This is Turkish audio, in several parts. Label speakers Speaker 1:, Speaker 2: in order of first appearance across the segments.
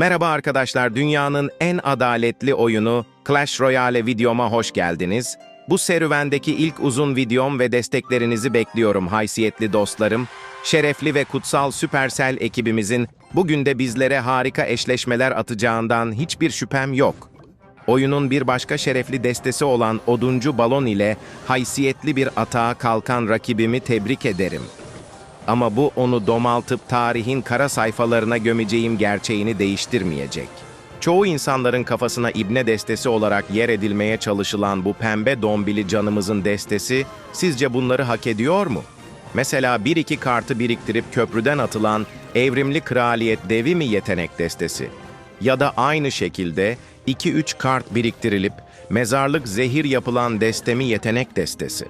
Speaker 1: Merhaba arkadaşlar, dünyanın en adaletli oyunu Clash Royale videoma hoş geldiniz. Bu serüvendeki ilk uzun videom ve desteklerinizi bekliyorum haysiyetli dostlarım. Şerefli ve kutsal Supercell ekibimizin bugün de bizlere harika eşleşmeler atacağından hiçbir şüphem yok. Oyunun bir başka şerefli destesi olan Oduncu Balon ile haysiyetli bir atağa kalkan rakibimi tebrik ederim. Ama bu onu domaltıp tarihin kara sayfalarına gömeceğim gerçeğini değiştirmeyecek. Çoğu insanların kafasına ibne destesi olarak yer edilmeye çalışılan bu pembe dombili canımızın destesi sizce bunları hak ediyor mu? Mesela bir iki kartı biriktirip köprüden atılan evrimli kraliyet devi mi yetenek destesi? Ya da aynı şekilde 2-3 kart biriktirilip mezarlık zehir yapılan destemi yetenek destesi?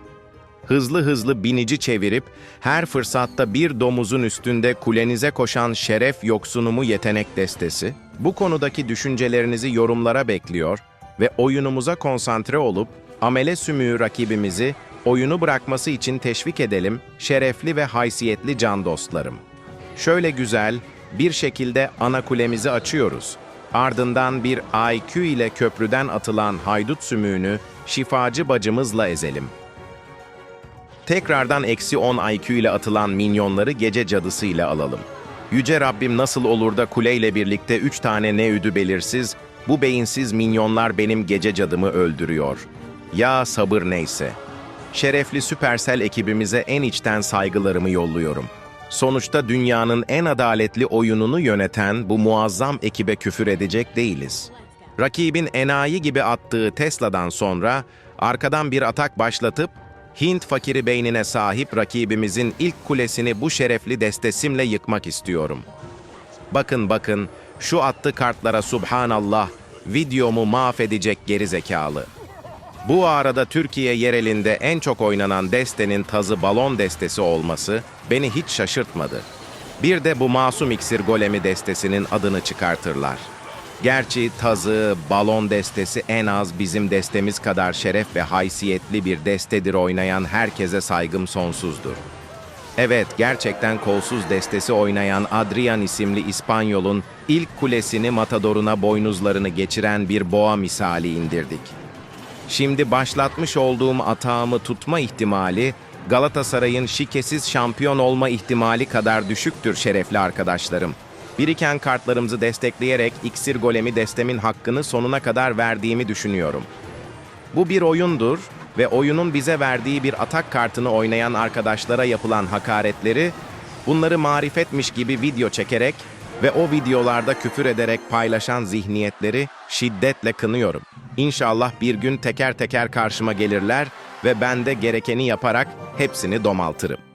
Speaker 1: Hızlı hızlı binici çevirip her fırsatta bir domuzun üstünde kulenize koşan şeref yoksunumu yetenek destesi, bu konudaki düşüncelerinizi yorumlara bekliyor ve oyunumuza konsantre olup amele sümüğü rakibimizi oyunu bırakması için teşvik edelim şerefli ve haysiyetli can dostlarım. Şöyle güzel bir şekilde ana kulemizi açıyoruz. Ardından bir IQ ile köprüden atılan haydut sümüğünü şifacı bacımızla ezelim. Tekrardan eksi 10 IQ ile atılan minyonları gece cadısı ile alalım. Yüce Rabbim nasıl olur da kuleyle birlikte 3 tane ne üdü belirsiz, bu beyinsiz minyonlar benim gece cadımı öldürüyor. Ya sabır neyse. Şerefli Süpersel ekibimize en içten saygılarımı yolluyorum. Sonuçta dünyanın en adaletli oyununu yöneten bu muazzam ekibe küfür edecek değiliz. Rakibin enayi gibi attığı Tesla'dan sonra arkadan bir atak başlatıp Hint fakiri beynine sahip rakibimizin ilk kulesini bu şerefli destesimle yıkmak istiyorum. Bakın bakın şu attı kartlara subhanallah videomu mahvedecek geri zekalı. Bu arada Türkiye yerelinde en çok oynanan destenin tazı balon destesi olması beni hiç şaşırtmadı. Bir de bu masum iksir golemi destesinin adını çıkartırlar. Gerçi tazı, balon destesi en az bizim destemiz kadar şeref ve haysiyetli bir destedir oynayan herkese saygım sonsuzdur. Evet, gerçekten kolsuz destesi oynayan Adrian isimli İspanyol'un ilk kulesini matadoruna boynuzlarını geçiren bir boğa misali indirdik. Şimdi başlatmış olduğum atağımı tutma ihtimali Galatasaray'ın şikesiz şampiyon olma ihtimali kadar düşüktür şerefli arkadaşlarım. Biriken kartlarımızı destekleyerek iksir golemi destemin hakkını sonuna kadar verdiğimi düşünüyorum. Bu bir oyundur ve oyunun bize verdiği bir atak kartını oynayan arkadaşlara yapılan hakaretleri, bunları marifetmiş gibi video çekerek ve o videolarda küfür ederek paylaşan zihniyetleri şiddetle kınıyorum. İnşallah bir gün teker teker karşıma gelirler ve ben de gerekeni yaparak hepsini domaltırım.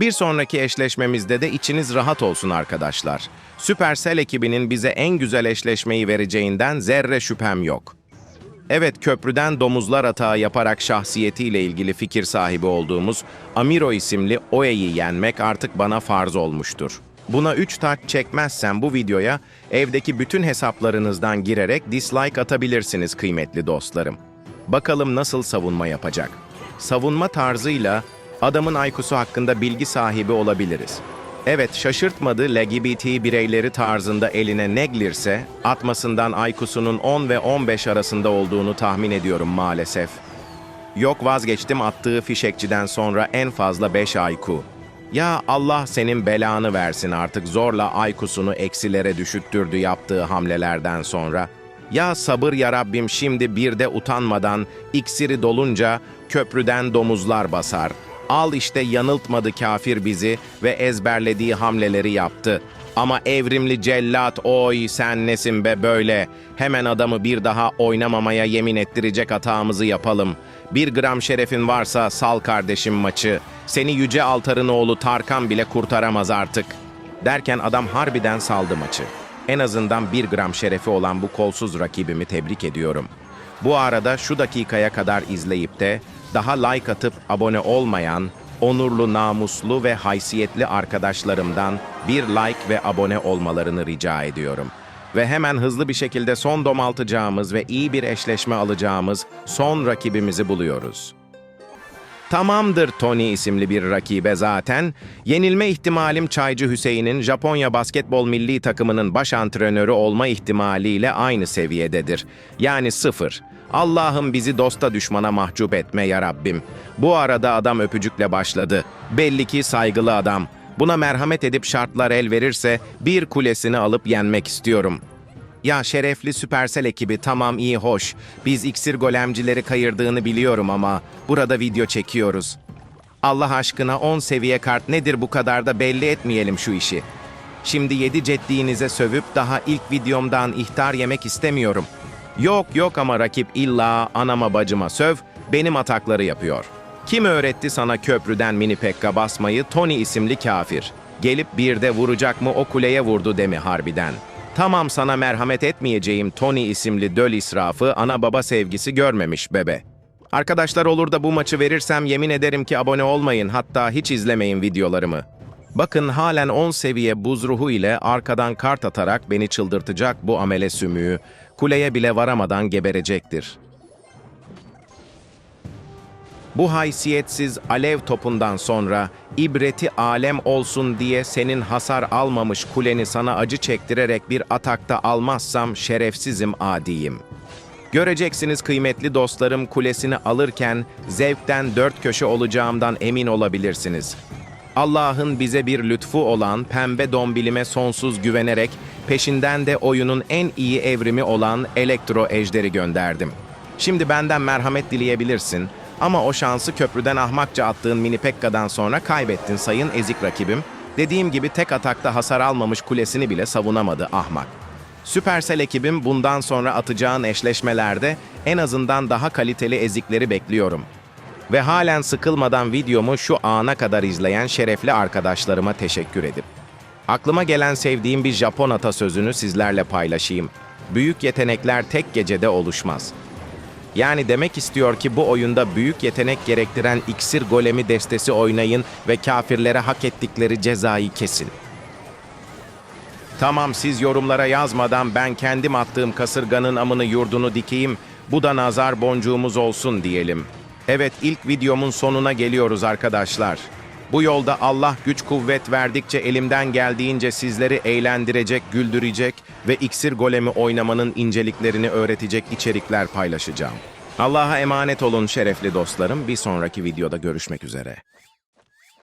Speaker 1: Bir sonraki eşleşmemizde de içiniz rahat olsun arkadaşlar. Supercell ekibinin bize en güzel eşleşmeyi vereceğinden zerre şüphem yok. Evet köprüden domuzlar atağı yaparak şahsiyetiyle ilgili fikir sahibi olduğumuz Amiro isimli Oe'yi yenmek artık bana farz olmuştur. Buna 3 tak çekmezsem bu videoya evdeki bütün hesaplarınızdan girerek dislike atabilirsiniz kıymetli dostlarım. Bakalım nasıl savunma yapacak. Savunma tarzıyla adamın aykusu hakkında bilgi sahibi olabiliriz. Evet şaşırtmadı LGBT bireyleri tarzında eline ne gelirse atmasından aykusunun 10 ve 15 arasında olduğunu tahmin ediyorum maalesef. Yok vazgeçtim attığı fişekçiden sonra en fazla 5 ayku. Ya Allah senin belanı versin artık zorla aykusunu eksilere düşüttürdü yaptığı hamlelerden sonra. Ya sabır ya Rabbim şimdi bir de utanmadan iksiri dolunca köprüden domuzlar basar. Al işte yanıltmadı kafir bizi ve ezberlediği hamleleri yaptı. Ama evrimli cellat oy sen nesin be böyle. Hemen adamı bir daha oynamamaya yemin ettirecek hatamızı yapalım. Bir gram şerefin varsa sal kardeşim maçı. Seni yüce altarın oğlu Tarkan bile kurtaramaz artık. Derken adam harbiden saldı maçı. En azından bir gram şerefi olan bu kolsuz rakibimi tebrik ediyorum. Bu arada şu dakikaya kadar izleyip de daha like atıp abone olmayan, onurlu, namuslu ve haysiyetli arkadaşlarımdan bir like ve abone olmalarını rica ediyorum. Ve hemen hızlı bir şekilde son domaltacağımız ve iyi bir eşleşme alacağımız son rakibimizi buluyoruz. Tamamdır Tony isimli bir rakibe zaten. Yenilme ihtimalim Çaycı Hüseyin'in Japonya basketbol milli takımının baş antrenörü olma ihtimaliyle aynı seviyededir. Yani sıfır. Allah'ım bizi dosta düşmana mahcup etme ya Rabbim. Bu arada adam öpücükle başladı. Belli ki saygılı adam. Buna merhamet edip şartlar el verirse bir kulesini alıp yenmek istiyorum. Ya şerefli Süpersel ekibi tamam iyi hoş. Biz iksir golemcileri kayırdığını biliyorum ama burada video çekiyoruz. Allah aşkına 10 seviye kart nedir bu kadar da belli etmeyelim şu işi. Şimdi 7 ceddiğinize sövüp daha ilk videomdan ihtar yemek istemiyorum. Yok yok ama rakip illa anama bacıma söv, benim atakları yapıyor. Kim öğretti sana köprüden mini pekka basmayı Tony isimli kafir? Gelip bir de vuracak mı o kuleye vurdu demi harbiden. Tamam sana merhamet etmeyeceğim Tony isimli döl israfı ana baba sevgisi görmemiş bebe. Arkadaşlar olur da bu maçı verirsem yemin ederim ki abone olmayın hatta hiç izlemeyin videolarımı. Bakın halen 10 seviye buz ruhu ile arkadan kart atarak beni çıldırtacak bu amele sümüğü kuleye bile varamadan geberecektir. Bu haysiyetsiz alev topundan sonra ibreti alem olsun diye senin hasar almamış kuleni sana acı çektirerek bir atakta almazsam şerefsizim adiyim. Göreceksiniz kıymetli dostlarım kulesini alırken zevkten dört köşe olacağımdan emin olabilirsiniz. Allah'ın bize bir lütfu olan pembe dombilime sonsuz güvenerek peşinden de oyunun en iyi evrimi olan elektro ejderi gönderdim. Şimdi benden merhamet dileyebilirsin ama o şansı köprüden ahmakça attığın mini Pekka'dan sonra kaybettin sayın ezik rakibim. Dediğim gibi tek atakta hasar almamış kulesini bile savunamadı ahmak. Süpersel ekibim bundan sonra atacağın eşleşmelerde en azından daha kaliteli ezikleri bekliyorum. Ve halen sıkılmadan videomu şu ana kadar izleyen şerefli arkadaşlarıma teşekkür edip aklıma gelen sevdiğim bir Japon atasözünü sizlerle paylaşayım. Büyük yetenekler tek gecede oluşmaz. Yani demek istiyor ki bu oyunda büyük yetenek gerektiren iksir golemi destesi oynayın ve kafirlere hak ettikleri cezayı kesin. Tamam siz yorumlara yazmadan ben kendim attığım kasırganın amını yurdunu dikeyim, bu da nazar boncuğumuz olsun diyelim. Evet ilk videomun sonuna geliyoruz arkadaşlar. Bu yolda Allah güç kuvvet verdikçe elimden geldiğince sizleri eğlendirecek, güldürecek ve iksir golemi oynamanın inceliklerini öğretecek içerikler paylaşacağım. Allah'a emanet olun şerefli dostlarım. Bir sonraki videoda görüşmek üzere.